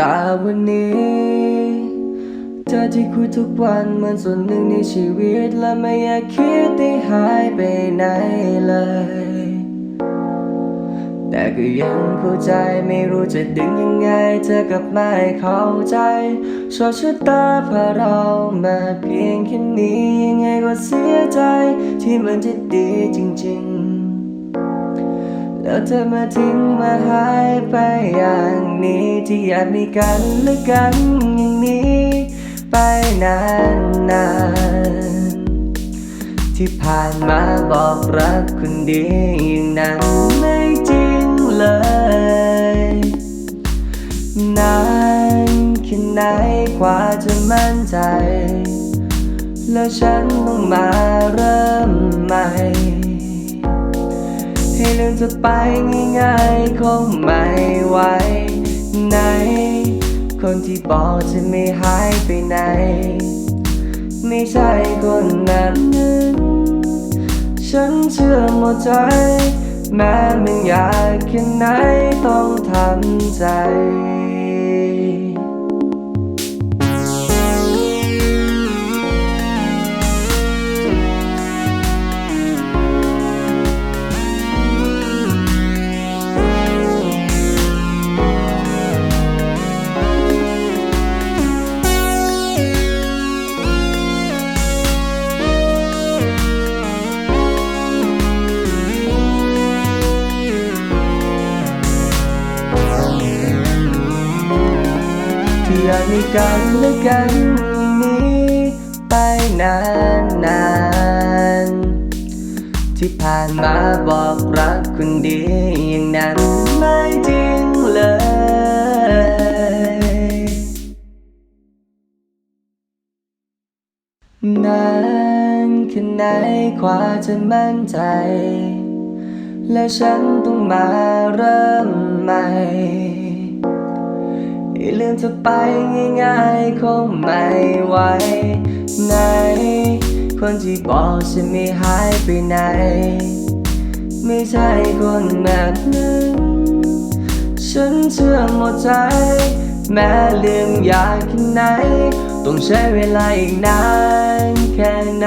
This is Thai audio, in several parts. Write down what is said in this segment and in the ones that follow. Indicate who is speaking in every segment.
Speaker 1: ตาวันนี้ เธอที่คุยทุกวันเหมือนส่วนหนึ่งในชีวิต และไม่อยากคิดได้หายไปไหนเลย แต่ก็ยังเข้าใจไม่รู้จะดึงยังไง เธอกับไม่เข้าใจชอชะตาพาเรามาเพียงแค่นี้ยังไงก็เสียใจที่มันจะดีจริงๆ แล้วเธอมาทิ้งมาหายไปอย่างนี้ที่อยากมีกันและกันอย่างนี้ ไปนานๆที่ผ่านมาบอกรักคนดีอย่างนั้นไม่จริงเลย นานแค่ไหนกว่าจะมั่นใจ แล้วฉันต้องมาเริ่มใหม่ เรื่องจะไปง่ายๆคงไม่ไหวไหน คนที่บอกจะไม่หายไปไหน ไม่ใช่คนนั้น ฉันเชื่อหมดใจ แม้ไม่อยากแค่ไหนต้องทำใจ ที่อยากมีกันและกันนี้ไปนานนานๆที่ผ่านมาบอกรักคุณดีอย่างนั้นไม่จริงเลยนานแค่ไหนกว่าจะมั่นใจ และฉันต้องมาเริ่มใหม่ ให้ลืมเธอไปง่ายๆคงไม่ไหวไหน คนที่บอกฉันไม่หายไปไหน ไม่ใช่คนแบบนั้นฉันเชื่อหมดใจ แม้ลืมอยากแค่ไหน ต้องใช้เวลาอีกนานแค่ไหน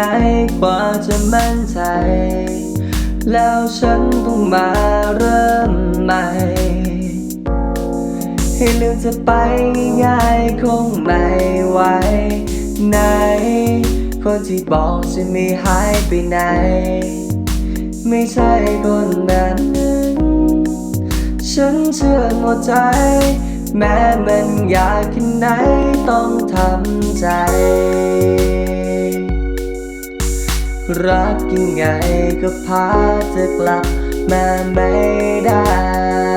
Speaker 1: กว่าจะมั่นใจ แล้วฉันต้องมาเริ่มใหม่ ให้ลืมจะไปง่ายคงไม่ไหวไหน คนที่บอกจะไม่หายไปไหน ไม่ใช่คนนั้น ฉันเชื่อหมดใจ แม้มันอยากแค่ไหนต้องทำใจ รักยังไงก็พาเธอกลับมาไม่ได้